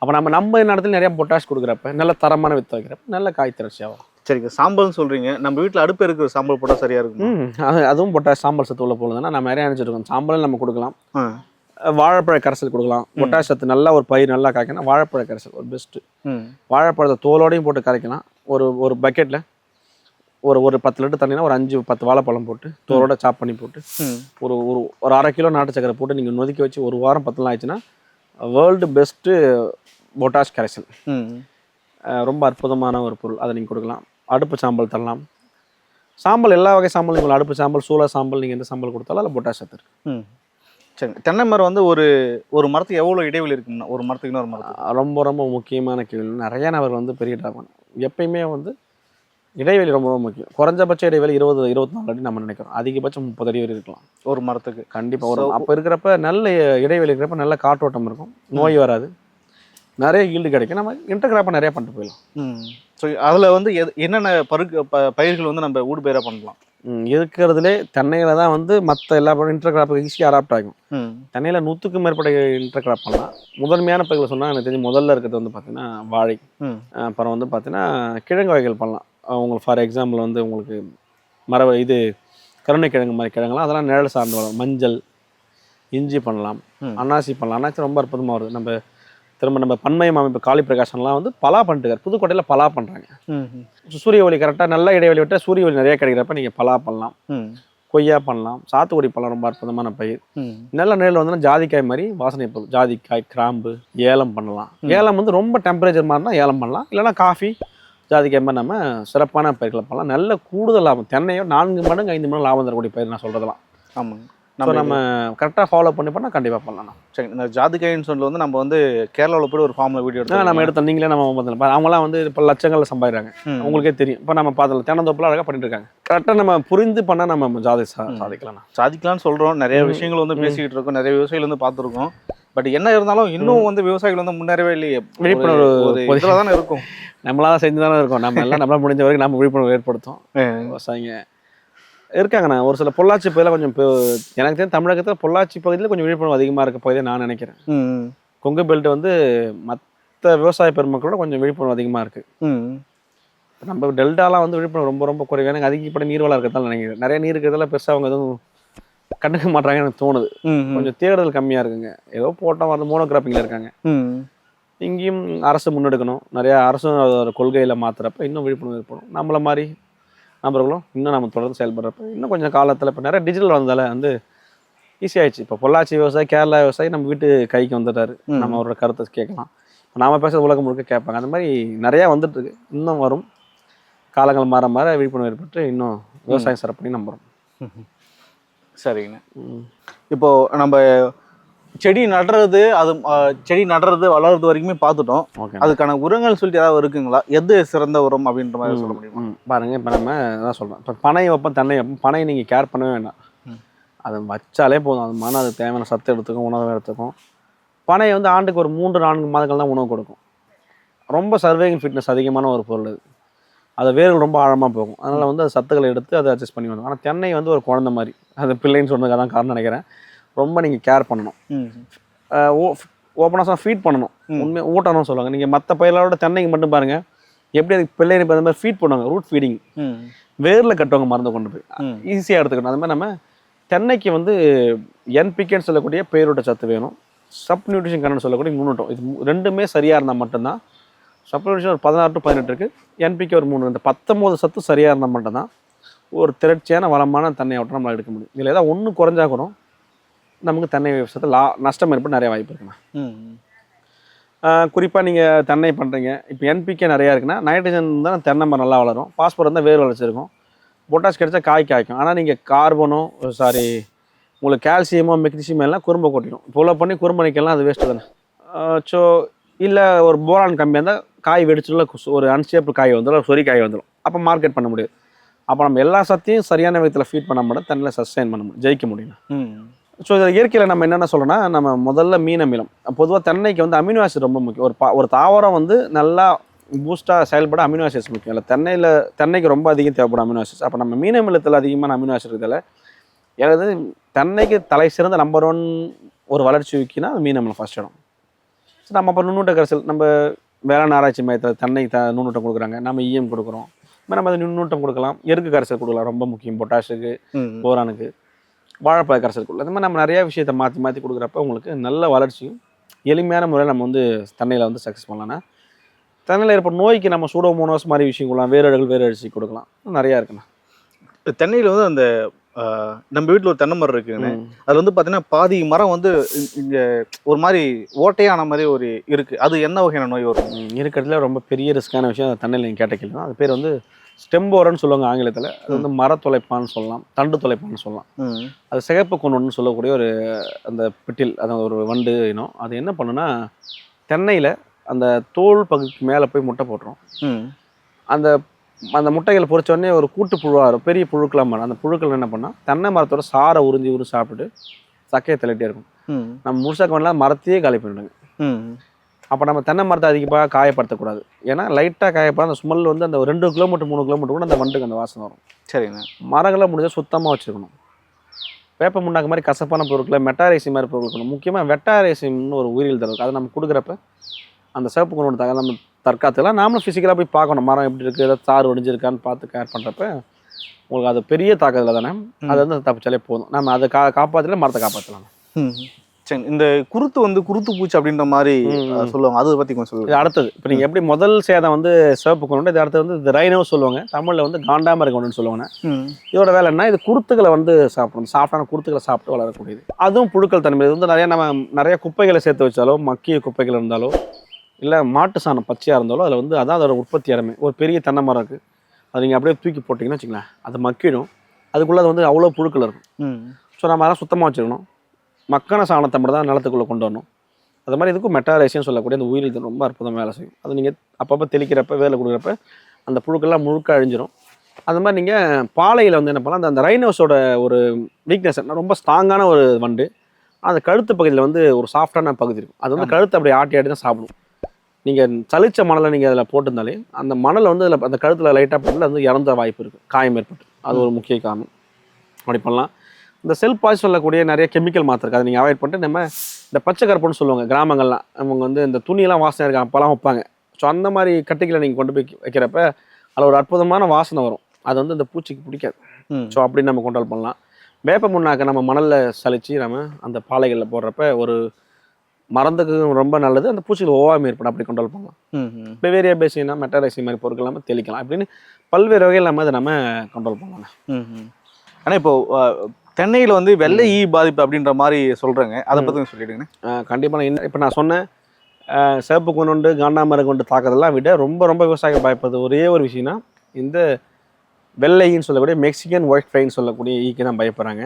அப்போ நம்ம நம்ம இடத்துல நிறைய பொட்டாஷ் கொடுக்குறப்ப நல்ல தரமான வித்து வைக்கிறப்ப நல்ல காய் திரட்சியாக வரும். சரிங்க சாம்பல்னு சொல்றீங்க. நம்ம வீட்ல அடுப்பு இருக்கிற சாம்பல் போட்டா சரியா இருக்கும்? அது அதுவும் பொட்டாஷ் சாம்பல் சத்து உள்ள போகுதுன்னா நம்ம நிறைய நினச்சிருக்கோம் சாம்பலும் நம்ம கொடுக்கலாம். வாழைப்பழ கரைசல் கொடுக்கலாம். பொட்டாஷ் சத்து நல்லா ஒரு பயிர் நல்லா காய்க்கணும் வாழைப்பழ கரைசல் ஒரு பெஸ்ட்டு வாழைப்பழத்தை தோலோடையும் போட்டு கரைக்கலாம். ஒரு ஒரு பக்கெட்டில் ஒரு ஒரு பத்து லிட்டர் தண்ணினா ஒரு அஞ்சு பத்து வாழைப்பழம் போட்டு தோலோட சாப் பண்ணி போட்டு ஒரு ஒரு ஒரு அரை கிலோ நாட்டு சக்கரை போட்டு நீங்கள் நொதுக்கி வச்சு ஒரு வாரம் பத்து நாள் ஆயிடுச்சுன்னா வேர்ல்டு பெஸ்ட்டு பொட்டாஷ் கரைசல். ரொம்ப அற்புதமான ஒரு பொருள். அதை நீங்கள் கொடுக்கலாம். அடுப்பு சாம்பல் தரலாம். சாம்பல் எல்லா வகை சாம்பல் நீங்கள் அடுப்பு சாம்பல் சூளை சாம்பல் நீங்கள் எந்த சாம்பல் கொடுத்தாலும் அதில் பொட்டாஷ் சத்து இருக்கு. ம். சரி தென்னை மரம் வந்து ஒரு ஒரு மரத்துக்கு எவ்வளோ இடைவெளி இருக்கும்னா ஒரு மரத்துக்கு இன்னொரு மரத்துக்கு? அஹ் ரொம்ப ரொம்ப முக்கியமான கேள்வி. நிறைய நபர் வந்து பெரிய டாக்மன் எப்பயுமே வந்து இடைவெளி ரொம்ப ரொம்ப முக்கியம். குறைஞ்சபட்ச இடைவெளி இருபது இருபத்தி நாலு அடி நம்ம நினைக்கிறோம். அதிகபட்சம் முப்பது அடி வரை இருக்கலாம். ஒரு மரத்துக்கு. கண்டிப்பாக ஒரு அப்போ இருக்கிறப்ப நல்ல இடைவெளி இருக்கிறப்ப நல்ல காற்றோட்டம் இருக்கும். நோய் வராது. நிறைய ஈல்டு கிடைக்கும். நம்ம இன்டர்கிராப்பாக நிறைய பண்ணிட்டு போயிடலாம். ஸோ அதில் வந்து எது என்னென்ன பருக்கு ப பயிர்கள் வந்து நம்ம ஊடு பயிராக பண்ணலாம்? இருக்கிறதுலே தென்னையில் தான் வந்து மற்ற எல்லா இன்டர்கிராப்பும் ஈஸியாக அடாப்ட் ஆகும். தென்னையில் நூற்றுக்கும் மேற்பட்ட இன்டர்கிராப் பண்ணலாம். முதன்மையான பயிர்கள் சொன்னால் எனக்கு தெரிஞ்சு முதல்ல இருக்கிறது வந்து பார்த்தீங்கன்னா வாழை. அப்புறம் வந்து பார்த்தீங்கன்னா கிழங்கு வகைகள் பண்ணலாம். உங்களுக்கு ஃபார் எக்ஸாம்பிள் வந்து உங்களுக்கு மர இது கருணைக்கிழங்கு மாதிரி கிழங்குலாம் அதெல்லாம் நிழல் சார்ந்து வரும் மஞ்சள் இஞ்சி பண்ணலாம். அன்னாசி பண்ணலாம். அன்னாசி ரொம்ப அற்புதமாக வருது. நம்ம திரும்ப நம்ம பன்மயம் அமைப்பு காளி பிரகாசம்லாம் வந்து பலா பண்ணிட்டு புதுக்கோட்டையில் பலா பண்ணுறாங்க சூரிய ஒளி கரெக்டாக நல்ல இடைவெளி விட்டால் சூரிய ஒளி நிறைய கிடைக்கிறப்ப நீங்கள் பலா பண்ணலாம். கொய்யா பண்ணலாம். சாத்துக்குடி பழம் ரொம்ப அற்புதமான பயிர். நல்ல நிலையில் வந்து ஜாதிக்காய் மாதிரி வாசனை பொருள். ஜாதிக்காய் கிராம்பு ஏலம் பண்ணலாம். ஏலம் வந்து ரொம்ப டெம்பரேச்சர் மாதிரினா ஏலம் பண்ணலாம். இல்லைன்னா காஃபி ஜாதிக்காய் மாதிரி நம்ம சிறப்பான பயிர்களை பண்ணலாம். நல்ல கூடுதல் லாபம். தென்னையோ நான்கு மடங்கு ஐந்து மடங்கு லாபம் தரக்கூடிய பயிர் நான் சொல்கிறதெல்லாம் ஆமாங்க. நம்ம நம்ம கரெக்டாக ஃபாலோ பண்ணி பண்ணால் கண்டிப்பாக பண்ணலாம். சரி இந்த ஜாதிக்காயின்னு சொல்ல வந்து நம்ம வந்து கேரளாவில் போய் ஒரு ஃபார்மில் வீடியோ எடுத்து நம்ம எடுத்த நீங்களே நம்ம பார்த்தலாம் அவங்களாம் வந்து இப்போ லட்சங்களில் சம்பாதிக்கிறாங்க. உங்களுக்கே தெரியும். இப்போ நம்ம பார்த்தல தென்னந்தோப்பில் அழகாக பண்ணிட்டு இருக்காங்க. கரெக்டாக நம்ம புரிந்து பண்ணால் நம்ம ஜாதி சா. சாதிக்கலாம். சாதிக்கலாம்னு சொல்றோம். நிறைய. விஷயங்கள் வந்து. பேசிக்கிட்டு இருக்கோம். நிறைய விவசாயிகள் வந்து பார்த்துருக்கோம். பட் என்ன இருந்தாலும் இன்னும் வந்து விவசாயிகள் வந்து முன்னேறவே இல்லையே. விழிப்புணர்வு இதில் தானே இருக்கும். நம்மளால செஞ்சு தானே இருக்கோம். நம்ம எல்லாம் நம்மளால முடிஞ்ச வரைக்கும் நம்ம விழிப்புணர்வு ஏற்படுத்தும். விவசாயிங்க. இருக்காங்கண்ணா ஒரு சில பொள்ளாச்சி பகுதியில் கொஞ்சம் எனக்கு தெரிஞ்ச தமிழகத்தில் பொள்ளாச்சி பகுதியில் கொஞ்சம் விழிப்புணர்வு அதிகமாக இருக்க பகுதியை நான் நினைக்கிறேன். கொங்கு பெல்ட் வந்து மற்ற விவசாய பெருமக்களோட கொஞ்சம் விழிப்புணர்வு அதிகமாக இருக்குது ம் நம்ம டெல்டாலாம் வந்து விழிப்புணர்வு ரொம்ப ரொம்ப குறைவு. எனக்கு அதிகப்பட்ட நீர்வளம் இருக்கிறதால நினைக்கிறேன். நிறைய நீர் இருக்கிறதால பெருசாக அவங்க எதுவும் கண்டுக்க மாட்டாங்கன்னு எனக்கு தோணுது. கொஞ்சம் தேடுதல் கம்மியாக இருக்குங்க. ஏதோ போட்டோம் வந்து மோனோகிராப்பிங்கில் இருக்காங்க. இங்கேயும் அரசு முன்னெடுக்கணும். நிறையா அரசும் அதோட கொள்கையில் மாற்றுறப்ப இன்னும் விழிப்புணர்வு ஏற்படும். நம்மள மாதிரி நபர்களும் இன்னும் நம்ம தொடர்ந்து செயல்படுறப்ப இன்னும் கொஞ்சம் காலத்தில் இப்போ நிறைய டிஜிட்டல் வந்ததால வந்து ஈஸி ஆயிடுச்சு. இப்போ பொள்ளாச்சி விவசாயி கேரளா விவசாயி நம்ம வீட்டு கைக்கு வந்துட்டாரு. நம்ம அவரோட கருத்தை கேட்கலாம். இப்போ நாம பேசுறது உலகம் முழுக்க கேட்பாங்க. அந்த மாதிரி நிறையா வந்துட்டு இருக்கு இன்னும் வரும். காலங்கள் மாற மாற விழிப்புணர்வு ஏற்பட்டு இன்னும் விவசாயம் சிறப்படி நம்புறோம். சரிங்கண்ணா ம். இப்போ நம்ம செடி நடுறது அது செடி நடுறது வளர்றது வரைக்குமே பார்த்துட்டோம். ஓகே. அதுக்கான உரங்கள் சொல்லிட்டு ஏதாவது இருக்குங்களா? எது சிறந்த உரம் அப்படின்ற மாதிரி சொல்ல முடியுமா? பாருங்க இப்போ நம்ம அதான் சொல்கிறோம் இப்போ பனை வைப்போம் தென்னை வைப்போம். பனை நீங்கள் கேர் பண்ணவே வேண்டாம். ம். அது வச்சாலே போதும். அது மன அது தேவையான சத்து எடுத்துக்கும் உணவு எடுத்துக்கும். பனை வந்து ஆண்டுக்கு ஒரு மூன்று நான்கு மாதங்கள் தான் உணவு கொடுக்கும். ரொம்ப சர்வேயிங் ஃபிட்னஸ் அதிகமான ஒரு பொருள் அது. அது வேர்கள் ரொம்ப ஆழமாக போகும். அதனால் வந்து அது சத்துக்களை எடுத்து அதை அட்ஜஸ்ட் பண்ணி வரும். ஆனால் தென்னை வந்து ஒரு குழந்தை மாதிரி. அது பிள்ளைன்னு சொன்னதுக்கு அதான் காரணம் நினைக்கிறேன். ரொம்ப நீங்கள் கேர் பண்ணணும். ஓப்பனாக ஃபீட் பண்ணணும். உண்மை ஊட்டணும்னு சொல்லுவாங்க. நீங்கள் மற்ற பயிரோட தென்னைக்கு மட்டும் பாருங்கள் எப்படி அதுக்கு பிள்ளைங்க இப்போ அந்த மாதிரி ஃபீட் பண்ணுவாங்க. ரூட் ஃபீடிங் வேரில் கட்டுவாங்க மருந்து கொண்டு போய். ஈஸியாக எடுத்துக்கணும். அது மாதிரி நம்ம தென்னைக்கு வந்து என்பிகேன்னு சொல்லக்கூடிய பேரூட்ட சத்து வேணும். சப் நியூட்ரிஷன் கண்ணு சொல்லக்கூடிய முன்னூட்டம். இது ரெண்டுமே சரியாக இருந்தால் மட்டும்தான். சப் நியூட்ரிஷன் ஒரு பதினாறு டு பதினெட்டு இருக்குது என்பிகே ஒரு மூணு. இந்த பத்தொம்போது சத்து சரியாக இருந்தால் மட்டும்தான் ஒரு திரட்சியான வளமான தென்னை ஆட்டம் நம்மளால் எடுக்க முடியும். இதில் ஏதாவது ஒன்று குறைஞ்சா கூட நமக்கு தென்னை விவசாயத்தில் லா நஷ்டம் ஏற்பட நிறைய வாய்ப்பு இருக்குண்ணா. குறிப்பாக நீங்கள் தென்னை பண்ணுறீங்க இப்போ என்பிகே நிறையா இருக்குன்னா நைட்ரஜன் தான் தென்னை மரம் நல்லா வளரும். பாஸ்பரம் தான் வேர் வளர்ச்சி இருக்கும் பொட்டாஷ் கிடைச்சா காய் காய்க்கும். ஆனால் நீங்கள் கார்பனோ சாரி உங்களுக்கு கால்சியமோ மெக்னீசியம் எல்லாம் குறும்பை கொட்டிடும். இப்போ பண்ணி குறும்பு நிற்கலாம் அது வேஸ்ட்டு தானே. ஸோ இல்லை ஒரு போரான் கம்மியாக இருந்தால் காய் வெடிச்சுல ஒரு அன்ஷேப்டு காய் வந்துடும் சொறி காய் வந்துடும் அப்போ மார்க்கெட் பண்ண முடியாது அப்போ நம்ம எல்லா சத்தையும் சரியான விதத்தில் ஃபீட் பண்ண முடியும் தென்னில் சஸ்டைன் பண்ண முடியும் ஜெயிக்க முடியும் ஸோ இதில் இயற்கையில் நம்ம என்னென்ன சொல்கிறோம்னா நம்ம முதல்ல மீன் அமிலம். பொதுவாக தென்னைக்கு வந்து அமினோ ஆசிட் ரொம்ப முக்கியம். ஒரு பா ஒரு தாவரம் வந்து நல்லா பூஸ்ட்டாக செயல்பட அமினோ ஆசிட்ஸ் முக்கியம். இல்லை தென்னையில் தென்னைக்கு ரொம்ப அதிகம் தேவைப்படும் அமினோ ஆசிட்ஸ். அப்போ நம்ம மீன் அமிலத்தில் அதிகமான அமினோ ஆசிட் இருக்கிறதால எனது தென்னைக்கு தலை சிறந்த நம்பர் ஒன் ஒரு வளர்ச்சி விக்கினா அது மீன் அமிலம் ஃபஸ்ட் இடம். ஸோ நம்ம அப்போ நுண்ணூட்ட கரைசல் நம்ம வேளாண் ஆராய்ச்சி மையத்தில் தென்னை த நுண்ணூட்டம் கொடுக்குறாங்க. நம்ம இஎம் கொடுக்குறோம். நம்ம அது நுண்ணூட்டம் கொடுக்கலாம். எருக்கு கரைசல் கொடுக்கலாம். ரொம்ப முக்கியம். பொட்டாஷுக்கு போரானுக்கு வாழைப்பழ கரைசல் கொடுக்கலாம் இந்த மாதிரி நம்ம நிறைய விஷயத்தை மாற்றி மாற்றி கொடுக்குறப்ப உங்களுக்கு நல்ல வளர்ச்சியும் எளிமையான முறையில் நம்ம வந்து தென்னையில் வந்து சக்ஸஸ் பண்ணலாம்னா தென்னையில் ஏற்படும் நோய்க்கு நம்ம சூடோமோனோஸ் மாதிரி விஷயம் கொடுக்கலாம் வேரடுகள் வேறு அடிச்சு கொடுக்கலாம் நிறையா இருக்குண்ணா. தென்னையில வந்து அந்த நம்ம வீட்ல ஒரு தென்னை மரம் இருக்குங்க ம். அதுல வந்து பாத்தீங்கன்னா பாதி மரம் வந்து இங்க ஒரு மாதிரி ஓட்டையான மாதிரி ஒரு இருக்கு. அது என்ன வகையான நோய் வரும்? இருக்கிறதுல ரொம்ப பெரிய ரிஸ்க்கான விஷயம் அது தென்னையில் நீங்கள் கேட்ட கேள்வி அது பேர் வந்து ஸ்டெம்போரன்னு சொல்லுவாங்க ஆங்கிலத்தில். அது வந்து மரத்தொலைப்பான்னு சொல்லலாம் தண்டு தொலைப்பான்னு சொல்லலாம். அது சிகப்பு கொண்டுன்னு சொல்லக்கூடிய ஒரு அந்த பிட்டில் அதான் ஒரு வண்டு இனம். அது என்ன பண்ணுன்னா தென்னையில் அந்த தோல் பகுதிக்கு மேலே போய் முட்டை போட்டுரும். அந்த அந்த முட்டைகளை பொறிச்ச உடனே ஒரு கூட்டு புழுவாக வரும் பெரிய புழுக்களாக மாறும் அந்த புழுக்கள் என்ன பண்ணால் தென்னை மரத்தோட சாரை உறிஞ்சி உறிஞ்சி சாப்பிட்டுட்டு சக்கையை தள்ளிட்டே இருக்கும். நம்ம முழுசாக்க மரத்தையே காலி பண்ணிடுங்க. ம். அப்போ நம்ம தென்னை மரத்தை அதிகமாக காயப்படுத்தக்கூடாது. ஏன்னா லைட்டாக காயப்பட அந்த ஸ்மெல் வந்து அந்த ரெண்டு கிலோமீட்டர் மூணு கிலோமீட்டர் கூட அந்த வண்டுக்கு அந்த வாசனை வரும். சரிங்க மரங்களை முடிஞ்சால் சுத்தமாக வச்சுருக்கணும். வேப்ப முன்னாக்கு மாதிரி கசப்பான பொருட்களை மெட்டாரேசி மாதிரி பொருட்கள் இருக்கணும் முக்கியமாக வெட்டாரேசியம்னு ஒரு உயிரியல் தரும். அதை நம்ம கொடுக்குறப்ப அந்த சிவப்பு கொண்டு தக நம்ம தற்காத்துலாம் நாமளும் ஃபிசிக்கலாக போய் பார்க்கணும். மரம் எப்படி இருக்குது ஏதாவது தார் ஒடிஞ்சிருக்கான்னு பார்த்து கேர் பண்ணுறப்ப உங்களுக்கு அது பெரிய தாக்குதல் தானே அது வந்து தப்பிச்சாலே போதும். நம்ம அதை கா காப்பாற்றல மரத்தை காப்பாற்றலாம் சரி இந்த குருத்து வந்து குருத்து பூச்சி அப்படின்ற மாதிரி சொல்லுவாங்க. அதை பத்தி கொஞ்சம் சொல்லுங்க. அடுத்தது. இப்போ நீங்கள் எப்படி முதல் சேதம் வந்து சிவப்பு கொண்டு இது அடுத்தது வந்து இது ரைனோ சொல்லுவாங்க. தமிழில் வந்து காண்டாமரை கொண்டுன்னு சொல்லுவாங்க. இதோட வேலை என்ன இது குருத்துக்களை வந்து சாப்பிடணும். சாஃப்டான குருத்துக்களை சாப்பிட்டு வளரக்கூடியது. அதுவும் புழுக்கள் தன்மை. இது வந்து நிறைய நம்ம நிறைய குப்பைகளை சேர்த்து வச்சாலோ மக்கிய குப்பைகள் இருந்தாலோ இல்லை மாட்டு சாணம் பச்சையாக இருந்தாலோ அதில் வந்து அதான் அதோட உற்பத்தி இடமே ஒரு பெரிய தென்னை மரம் இருக்குது அது நீங்கள் அப்படியே தூக்கி போட்டிங்கன்னு வச்சுங்களேன் அது மக்கிடும். அதுக்குள்ளே அது வந்து அவ்வளோ புழுக்கள் இருக்கும். ஸோ நம்ம அதெல்லாம் சுத்தமாக வச்சுக்கணும் மக்கான சாணத்தை மட்டும் தான் நிலத்துக்குள்ளே கொண்டு வரணும். அது மாதிரி இதுக்கும் மெட்டாரேசியம் சொல்லக்கூடிய அந்த உயிரில் இது ரொம்ப அற்புதமாக வேலை செய்யும். அது நீங்கள் அப்பப்போ தெளிக்கிறப்ப வேலை கொடுக்குறப்ப அந்த புழுக்கெல்லாம் முழுக்க அழிஞ்சிரும். அது மாதிரி நீங்கள் பாலையில் வந்து என்ன பண்ணலாம் அந்த அந்த ரைனோஸோட ஒரு வீக்னஸ் ரொம்ப ஸ்ட்ராங்கான ஒரு வண்டு அந்த கழுத்து பகுதியில் வந்து ஒரு சாஃப்டான பகுதி இருக்கும். அது வந்து கழுத்து அப்படி ஆட்டி ஆட்டி தான் சாப்பிடும். நீங்கள் சலிச்ச மணலை நீங்கள் அதில் போட்டிருந்தாலே அந்த மணலை வந்து அதில் அந்த கழுத்தில் லைட்டாக போட்டு வந்து இறந்த வாய்ப்பு இருக்குது காயம் ஏற்பட்டு. அது ஒரு முக்கிய காரணம். அப்படி பண்ணலாம். இந்த செல் பாய்ஸ் சொல்லக்கூடிய நிறைய கெமிக்கல் மாத்திருக்கு. அதை நீங்கள் அவாய்ட் பண்ணிட்டு நம்ம இந்த பச்சை கருப்புன்னு சொல்லுவாங்க கிராமங்கள்லாம். அவங்க வந்து இந்த துணியெல்லாம் வாசனை இருக்கு அப்போலாம் வைப்பாங்க. ஸோ அந்த மாதிரி கட்டிகளை நீங்கள் கொண்டு போய் வைக்கிறப்ப அதில் ஒரு அற்புதமான வாசனை வரும். அது வந்து இந்த பூச்சிக்கு பிடிக்காது. ஸோ அப்படி நம்ம கண்ட்ரோல் பண்ணலாம். வேப்ப முன்னாக்க நம்ம மணலில் சலிச்சு நம்ம அந்த பாலைகளில் போடுறப்ப ஒரு மரந்துக்கு ரொம்ப நல்லது. அந்த பூச்சிகள் ஓவாமை ஏற்படும். அப்படி கண்ட்ரோல் பண்ணலாம். பெவேரியா பேசினா மெட்டாரைசி மாதிரி பொருட்கள் நம்ம தெளிக்கலாம். அப்படின்னு பல்வேறு வகையில் நம்ம அதை நம்ம கண்ட்ரோல் பண்ணலாம். ம் ம். தென்னையில வந்து வெள்ளை ஈ பாதிப்பு அப்படின்ற மாதிரி சொல்றாங்க. அதை கொஞ்சம் சொல்லிடுங்க கண்டிப்பாக நான் என்ன இப்போ நான் சொன்னேன் சிவப்பு கொண்டு காண்டாமரம் கொண்டு தாக்குறதெல்லாம் விட ரொம்ப ரொம்ப விவசாயிகள் பயப்படுறது ஒரே ஒரு விஷயம்னா இந்த வெள்ளைன்னு சொல்லக்கூடிய மெக்சிகன் ஒயிட் ஃப்ரைன்னு சொல்லக்கூடிய ஈக்கு தான் பயப்படுறாங்க.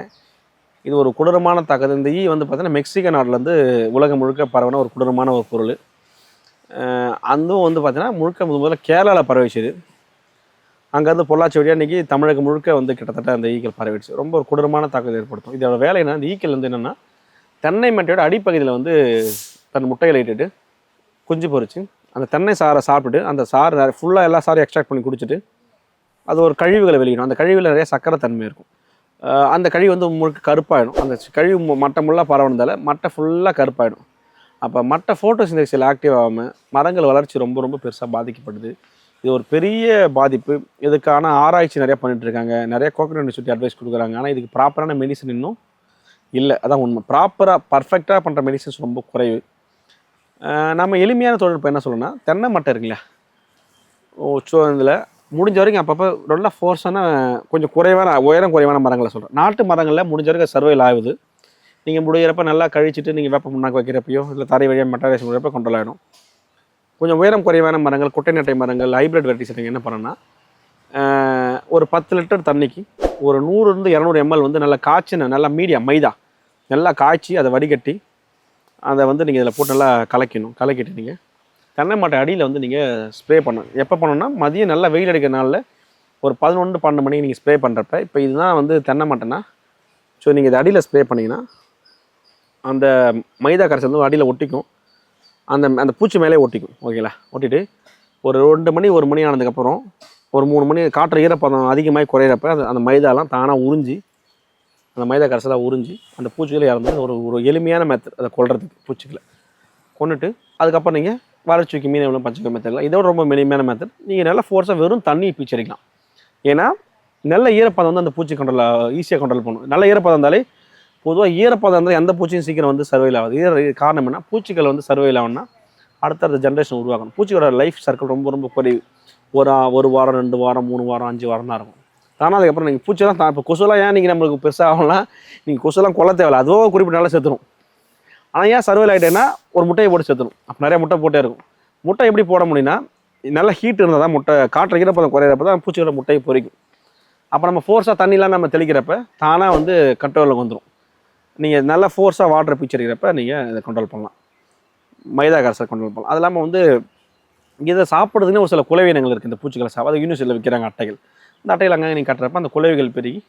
இது ஒரு கொடூரமான தாக்குதல். இந்த ஈ வந்து பார்த்தீங்கன்னா மெக்சிகோ நாட்டிலேருந்து உலகம் முழுக்க பரவின ஒரு கொடூரமான ஒரு பொருள். அதுவும் வந்து பார்த்தீங்கன்னா முழுக்க முத முதல்ல கேரளாவில் பரவிச்சுது அங்கேருந்து பொள்ளாச்சி வழியாக இன்றைக்கி தமிழகம் முழுக்க வந்து கிட்டத்தட்ட அந்த ஈக்கள் பரவிடுச்சு. ரொம்ப ஒரு கொடூரமான தாக்குதல் ஏற்படுத்தும். இதோட வேலை என்ன? அந்த ஈக்கள் வந்து என்னென்னா தென்னை மட்டையோட அடிப்பகுதியில் வந்து தன் முட்டைகளை இட்டுட்டு குஞ்சு பொறிச்சு அந்த தென்னை சாறை சாப்பிட்டுட்டு அந்த சாறு ஃபுல்லாக எல்லா சாரையும் எக்ஸ்ட்ராக்ட் பண்ணி குடிச்சிட்டு அது ஒரு கழிவுகளை வெளியிடும். அந்த கழிவில் நிறைய சக்கரை தன்மை இருக்கும். அந்த கழிவு வந்து முழுக்க கருப்பாயிடும். அந்த கழிவு மட்டை முள்ளாக பரவனதால் மட்டை ஃபுல்லாக கருப்பாயிடும். அப்போ மட்டை ஃபோட்டோசிந்தசிஸில் ஆக்டிவ் ஆகாமல் மரங்கள் வளர்ச்சி ரொம்ப ரொம்ப பெருசாக பாதிக்கப்படுது. இது ஒரு பெரிய பாதிப்பு. இதுக்கான ஆராய்ச்சி நிறைய பண்ணிட்டுருக்காங்க. நிறைய கோக்கனட் யூனிவர்சிட்டி அட்வைஸ் கொடுக்குறாங்க. ஆனால் இதுக்கு ப்ராப்பரான மெடிசன் இன்னும் இல்லை. அதான் உண்மை. ப்ராப்பராக பர்ஃபெக்டாக பண்ணுற மெடிசன்ஸ் ரொம்ப குறைவு. நம்ம எளிமையான தொழில்நுட்பம் என்ன சொல்லணும்னா தென்னை மட்டை இருக்குங்களா ஓ ஸோ இதில் முடிஞ்ச வரைக்கும் அப்பப்போ நல்லா ஃபோர்ஸான கொஞ்சம் குறைவான உயரம் குறைவான மரங்களை சொல்கிறேன் நாட்டு மரங்களில் முடிஞ்ச வரைக்கும் சர்வைல் ஆகுது. நீங்கள் முடியிறப்ப நல்லா கழிச்சிட்டு நீங்கள் வேப்ப முன்னாக்கு வைக்கிறப்பையோ இல்லை தரை வழியாக மெட்டாரேஷன் பண்ணுறப்ப கண்ட்ரோல் ஆகிடும் கொஞ்சம் உயரம் குறைவான மரங்கள் குட்டை நட்டை மரங்கள் ஹைப்ரிட் வெரைட்டிஸ் நீங்கள் என்ன பண்ணணும்னா ஒரு பத்து லிட்டர் தண்ணிக்கு ஒரு நூறுலேருந்து இரநூறு எம்எல் வந்து நல்லா காய்ச்சின நல்லா மீடியம் மைதா நல்லா காய்ச்சி அதை வடிகட்டி அதை வந்து நீங்கள் இதில் போட்டு நல்லா கலக்கணும். கலக்கிட்டு நீங்கள் தென்னை மட்டை அடியில் வந்து நீங்கள் ஸ்ப்ரே பண்ணணும். எப்போ பண்ணணும்னா மதியம் நல்லா வெயில் அடிக்கிற நாளில் ஒரு பதினொன்று பன்னெண்டு மணிக்கு நீங்கள் ஸ்ப்ரே பண்ணுறப்ப இப்போ இதுதான் வந்து தென்னை மட்டைனா ஸோ நீங்கள் இது அடியில் ஸ்ப்ரே பண்ணிங்கன்னா அந்த மைதா கரைசல் வந்து அடியில் ஒட்டிக்கும். அந்த அந்த பூச்சி மேலே ஒட்டிக்கும் ஓகேங்களா? ஒட்டிட்டு ஒரு ரெண்டு மணி ஒரு மணி ஆனதுக்கப்புறம் ஒரு மூணு மணி காற்று ஈரப்பதம் அதிகமாக குறையிறப்ப அது அந்த மைதாலாம் தானாக உறிஞ்சி அந்த மைதா கரைசலாக உறிஞ்சி அந்த பூச்சிகளை இறந்து ஒரு ஒரு எளிமையான மெத்தட் அதை கொள்றதுக்கு பூச்சிகளை கொண்டுட்டு அதுக்கப்புறம் நீங்கள் வறட்சிக்கு மீன் எவ்வளோ பச்சை மெத்தட்லாம் இதோட ரொம்ப எளிமையான மெத்தட் நீங்கள் நல்லா ஃபோர்ஸாக வெறும் தண்ணி பீச்சரிக்கலாம் ஏன்னா நல்ல ஈரப்பதம் வந்து அந்த பூச்சி கண்ட்ரோல் ஈஸியாக கண்ட்ரோல் பண்ணும் நல்ல ஈரப்பதம் இருந்தாலே பொதுவாக ஈரப்பதம் இருந்தால் எந்த பூச்சியும் சீக்கிரம் வந்து சர்வைல் ஆகுது. ஈர காரணம் என்ன பூச்சிகள் வந்து சர்வைல் ஆகும்னா அடுத்தடுத்த ஜென்ரேஷன் உருவாக்கணும் பூச்சியோட லைஃப் சர்க்கிள் ரொம்ப ரொம்ப குறைவு. ஒரு ஒரு வாரம் ரெண்டு வாரம் மூணு வாரம் அஞ்சு வாரம் தான் இருக்கும். ஆனால் அதுக்கப்புறம் நீங்கள் பூச்சியெல்லாம் தான் இப்போ கொசுலாம் ஏன் நீங்கள் நம்மளுக்கு பெருசாக ஆகலாம் நீங்கள் கொசுலாம் கொல்ல தேவையில்ல. அதுவும் குறிப்பிட்ட நாளில் செத்துடும் ஆனால் ஏன் சர்வைல் ஆகிட்டேன்னா ஒரு முட்டையை போட்டு செத்துடும் அப்போ நிறைய முட்டை போட்டே இருக்கும். முட்டை எப்படி போட முடியும்னா நல்ல ஹீட் இருந்தால் தான் முட்டை காற்று ஈரப்பதம் குறையிறப்ப தான் பூச்சியோட முட்டையை பொறிக்கும். அப்போ நம்ம ஃபோர்ஸாக தண்ணிலாம் நம்ம தெளிக்கிறப்ப தானாக வந்து கட்டோவில் வந்துடும் நீங்கள் நல்லா ஃபோர்ஸாக வாட்டர் பிச்சரிக்கிறப்ப நீங்கள் இதை கண்ட்ரோல் பண்ணலாம். மைதா கரசை கண்ட்ரோல் பண்ணலாம். அது இல்லாமல் வந்து இதை சாப்பிட்றதுக்குன்னு ஒரு சில குலவீனங்கள் இருக்குது இந்த பூச்சிகளை சாப்பிட அது யூனிவர்சிட்டியில் விற்கிறாங்க அட்டைகள். இந்த அட்டைகள் அங்கே நீங்கள் கட்டுறப்ப அந்த குலவிகள் பெருகி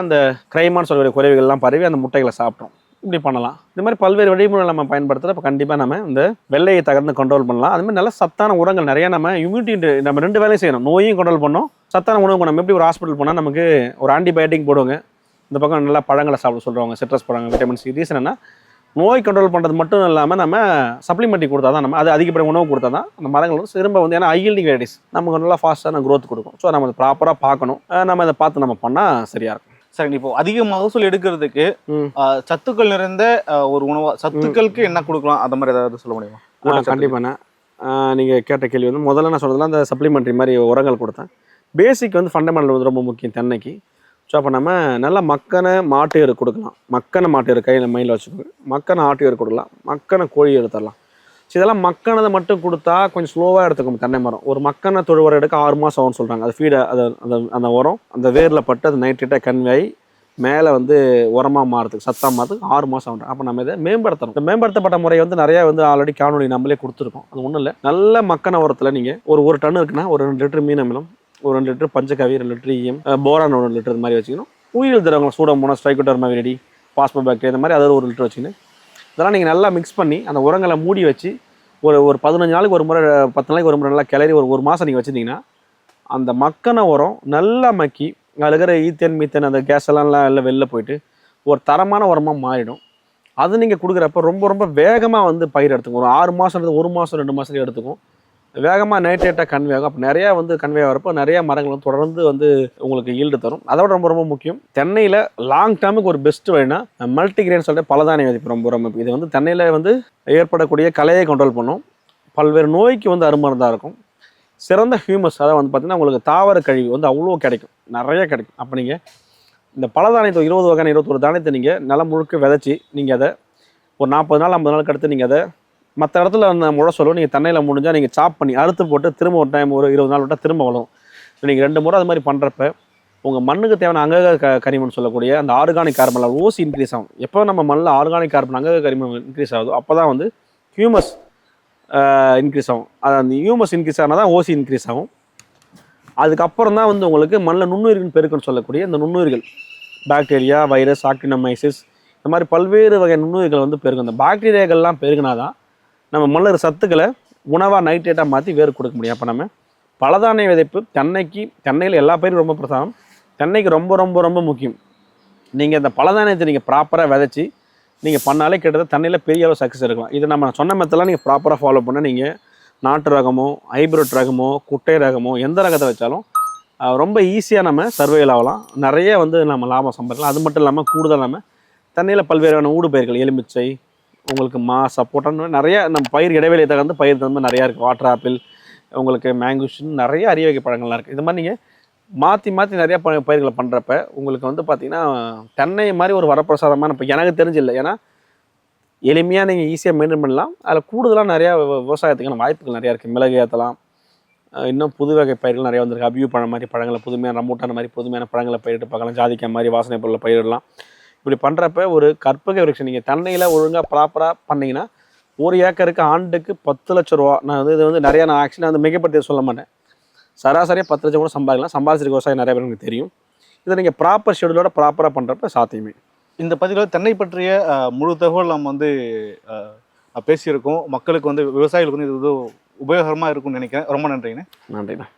அந்த கிரைமான்னு சொல்லக்கூடிய குலவிகள்லாம் பரவி அந்த முட்டைகளை சாப்பிட்றோம் இப்படி பண்ணலாம். இந்த மாதிரி பல்வேறு வழிமுறை நம்ம பயன்படுத்துகிறப்ப கண்டிப்பாக நம்ம இந்த வெள்ளையை தகர்ந்து கண்ட்ரோல் பண்ணலாம். அதுமாதிரி நல்ல சத்தான உரங்கள் நிறையா நம்ம இம்யூனிட்டி நம்ம ரெண்டு வேலையும் செய்யணும். நோயும் கண்ட்ரோல் பண்ணோம். சத்தான உணவு நம்ம எப்படி ஒரு ஹாஸ்பிட்டல் போனால் நமக்கு ஒரு ஆன்டிபயோட்டிக் போடுவாங்க. இந்த பக்கம் நல்லா பழங்களை சாப்பிட சொல்கிறவங்க சிட்ரஸ் பழங்கள் விட்டமின் சி ரீசன் என்ன நோய் கண்ட்ரோல் பண்ணுறது மட்டும் இல்லாமல் நம்ம சப்ளிமெண்ட்ரி கொடுத்தா தான் நம்ம அது அதிகப்படியான உணவு கொடுத்தா தான் அந்த மரங்கள் வந்து திரும்ப வந்து ஏன்னா ஐல்டிங் வெரைட்டிஸ் நமக்கு நல்லா ஃபாஸ்ட்டான growth கொடுக்கும். ஸோ நம்ம அதை ப்ராப்பராக பார்க்கணும். நம்ம இதை பார்த்து நம்ம பண்ணால் சரியாக இருக்கும். சரி இப்போ அதிக மகசூல் எடுக்கிறதுக்கு சத்துக்கள் நிறைந்த ஒரு உணவா சத்துக்களுக்கு என்ன கொடுக்கலாம்? அந்த மாதிரி ஏதாவது சொல்ல முடியுமா. கண்டிப்பாண்ணே நீங்கள் கேட்ட கேள்வி வந்து முதல்ல நான் சொன்னதுல அந்த சப்ளிமெண்ட்ரி மாதிரி உரங்கள் கொடுத்தேன். பேசிக் வந்து ஃபண்டமெண்டல் வந்து ரொம்ப முக்கியம் தென்னைக்கு. ஸோ அப்போ நம்ம நல்லா மக்கனை மாட்டு எரு கொடுக்கலாம். மக்கனை மாட்டு எரு கையில் மைண்டில் வச்சுக்கோங்க. மக்கனை ஆட்டு எரு கொடுக்கலாம். மக்கனை கோழி எரு தரலாம். ஸோ இதெல்லாம் மக்கனதை மட்டும் கொடுத்தா கொஞ்சம் ஸ்லோவாக எடுத்துக்கும் தென்னை மரம். ஒரு மக்கனை தொழு உரம் எடுக்க ஆறு மாதம் ஆகும்னு சொல்கிறாங்க அது ஃபீடை அது அந்த அந்த உரம் அந்த வேரில் பட்டு அது நைட்ரேட்டாக கன்வே ஆகி மேலே வந்து உரமாக மாறதுக்கு சத்தாக மாறதுக்கு ஆறு மாதம் ஆகும். அப்போ நம்ம இதை மேம்படுத்தணும். இந்த மேம்படுத்தப்பட்ட முறை வந்து நிறையா வந்து ஆல்ரெடி காணொலி நம்மளே கொடுத்துருக்கோம். அது ஒன்றும் இல்லை. நல்ல மக்கனை உரத்தில் நீங்கள் ஒரு ஒரு டன் இருக்குன்னா ஒரு ரெண்டு லிட்டர் மீன் அமிலம் ஒரு ரெண்டு லிட்டர் பஞ்சகவி ரெண்டு லிட்டர் ஈயம் போரான் ஒரு லிட்டர் இது மாதிரி வச்சுக்கணும். உயிரியல் திரவங்கள் சூடமோனா ஸ்ட்ரைக்கோட்டர்மா விரடி பாஸ்போ பாக்டீரியா இந்த மாதிரி அதாவது ஒரு லிட்டர் வச்சுக்கணும். இதெல்லாம் நீங்கள் நல்லா மிக்ஸ் பண்ணி அந்த உரங்களை மூடி வச்சு ஒரு ஒரு பதினஞ்சு நாளைக்கு ஒரு முறை பத்து நாளைக்கு ஒரு முறை நல்லா கிளறி ஒரு ஒரு மாதம் நீங்கள் வச்சுருந்தீங்கன்னா அந்த மக்கின உரம் நல்லா மக்கி அதில் இருக்கிற ஈத்தேன் மீத்தேன் அந்த கேஸ் எல்லாம் எல்லாம் வெளில போயிட்டு ஒரு தரமான உரமாக மாறிடும். அது நீங்கள் கொடுக்குறப்ப ரொம்ப ரொம்ப வேகமாக வந்து பயிர் எடுத்துக்கும். ஒரு ஆறு மாதம் ஒரு மாதம் ரெண்டு மாதத்துல எடுத்துக்கும். வேகமாக நைட்ரேட்டாக கன்வே ஆகும். அப்போ நிறையா வந்து கன்வே ஆகிறப்போ நிறையா மரங்கள் வந்து தொடர்ந்து வந்து உங்களுக்கு ஈல்டு தரும். அதோட ரொம்ப ரொம்ப முக்கியம் தென்னையில் லாங் டேர்முக்கு ஒரு பெஸ்ட் வழினா மல்டிகிரேன் சொல்லிட்டு பலதானிய விதைப்பு ரொம்ப ரொம்ப இது வந்து தென்னையில் வந்து ஏற்படக்கூடிய கலையை கண்ட்ரோல் பண்ணும். பல்வேறு நோய்க்கு வந்து அருமருந்தாக இருக்கும். சிறந்த ஹியூமஸ் அதாவது வந்து பார்த்திங்கன்னா உங்களுக்கு தாவர கழிவு வந்து அவ்வளோ கிடைக்கும். நிறைய கிடைக்கும். அப்போ நீங்கள் இந்த பலதானியத்தை இருபது வகையான இருபத்தொரு தானியத்தை நீங்கள் நிலம் முழுக்க விதைச்சி நீங்கள் அதை ஒரு நாற்பது நாள் ஐம்பது நாளுக்கு அடுத்து நீங்கள் அதை மற்ற இடத்துல அந்த முளை சொல்லுவோம் நீங்கள் தென்னையில் முடிஞ்சால் நீங்கள் சாப் பண்ணி அறுத்து போட்டு திரும்ப ஒரு டைம் ஒரு இருபது நாள் விட்டால் திரும்ப வளரும் நீங்கள் ரெண்டு முறை அது மாதிரி பண்ணுறப்ப உங்கள் மண்ணுக்கு தேவையான அங்கக க கரிமன் சொல்லக்கூடிய அந்த ஆர்கானிக் கார்பன் ஓசி இன்க்ரீஸ் ஆகும். எப்போ நம்ம மண்ணில் ஆர்கானிக் கார்பன் அங்கக கரிமம் இன்க்ரீஸ் ஆகுதோ அப்போ தான் வந்து ஹியூமஸ் இன்க்ரீஸ் ஆகும். அது அந்த ஹியூமஸ் இன்க்ரீஸ் ஆனால் தான் ஓசி இன்க்ரீஸ் ஆகும். அதுக்கப்புறம் தான் வந்து உங்களுக்கு மண்ணில் நுண்ணுயிர்கள் பெருக்குன்னு சொல்லக்கூடிய இந்த நுண்ணுயிர்கள் பாக்டீரியா வைரஸ் ஆக்டினமைசிஸ் இந்த மாதிரி பல்வேறு வகை நுண்ணுயிர்கள் வந்து பெருகும். இந்த பாக்டீரியாக்கள்லாம் பெருகினா தான் நம்ம மலர் சத்துக்களை உணவாக நைட்ரேட்டாக மாற்றி வேறு கொடுக்க முடியும். அப்போ நம்ம பலதானிய விதைப்பு தென்னைக்கு தென்னையில் எல்லா பயிரும் ரொம்ப பிரதானம். தென்னைக்கு ரொம்ப ரொம்ப ரொம்ப முக்கியம். நீங்கள் இந்த பலதானியத்தை நீங்கள் ப்ராப்பராக விதைச்சி நீங்கள் பண்ணாலே கிட்டத்தட்ட தண்ணியில் பெரிய அளவு சக்ஸஸ் இருக்கலாம். இதை நம்ம சொன்ன மெத்தெல்லாம் நீங்கள் ப்ராப்பராக ஃபாலோ பண்ண நீங்கள் நாட்டு ரகமோ ஹைப்ரிட் ரகமோ குட்டை ரகமோ எந்த ரகத்தை வச்சாலும் ரொம்ப ஈஸியாக நம்ம சர்வைவல் ஆகலாம். நிறைய வந்து நம்ம லாபம் சம்பாதிக்கலாம். அது மட்டும் இல்லாமல் கூடுதல் நம்ம தண்ணியில் பல்வேறான ஊடு பயிர்கள் எலுமிச்சை உங்களுக்கு மா சப்போட்டான்னு நிறைய நம்ம பயிர் இடைவெளியை தகுந்த பயிர் தகுந்த நிறையா இருக்குது வாட்டர் ஆப்பிள் உங்களுக்கு மேங்கூஷன் நிறைய அரிய வகை பழங்கள்லாம் இருக்குது இது மாதிரி நீங்கள் மாற்றி மாற்றி நிறையா ப பயிர்களை பண்ணுறப்ப உங்களுக்கு வந்து பார்த்திங்கன்னா தென்னை மாதிரி ஒரு வரப்பிரசாதமான இப்போ எனக்கு தெரிஞ்சில்லை. ஏன்னா எளிமையாக நீங்கள் ஈஸியாக மெயின்டைன் பண்ணலாம். அதில் கூடுதலாக நிறையா விவசாயத்துக்கான வாய்ப்புகள் நிறையா இருக்குது மிளகு ஏற்றலாம் இன்னும் புது வகை பயிர்கள் நிறையா வந்திருக்கு. அபியூ பழம் மாதிரி பழங்களை புதுமையான ரம்பூட்டான மாதிரி புதுமையான பழங்களை பயிரிட்டு பார்க்கலாம். ஜாதிக்காய் மாதிரி வாசனை பொருளை பயிரிடலாம். இப்படி பண்ணுறப்ப ஒரு கற்பக விருட்சம். நீங்கள் தென்னையில் ஒழுங்காக ப்ராப்பராக பண்ணீங்கன்னா ஒரு ஏக்கருக்கு ஆண்டுக்கு பத்து லட்ச ரூபா நான் வந்து இது வந்து நிறையா நான் ஆக்சுவலாக வந்து மிகப்படுத்தி சொல்ல மாட்டேன். சராசரியாக பத்து லட்சம் கூட சம்பாதிக்கலாம். சம்பாதிச்சிருக்க விவசாயம் நிறைய பேருக்கு தெரியும். இதை நீங்கள் ப்ராப்பர் ஷெடியூலோட ப்ராப்பராக பண்ணுறப்ப சாத்தியமே. இந்த பதிவில் தென்னை பற்றிய முழு தகவல் நம்ம வந்து பேசியிருக்கோம். மக்களுக்கு வந்து விவசாயிகளுக்கு வந்து இது உபயோகரமாக இருக்கும்னு நினைக்கிறேன். ரொம்ப நன்றிங்கண்ணே நன்றிண்ணா.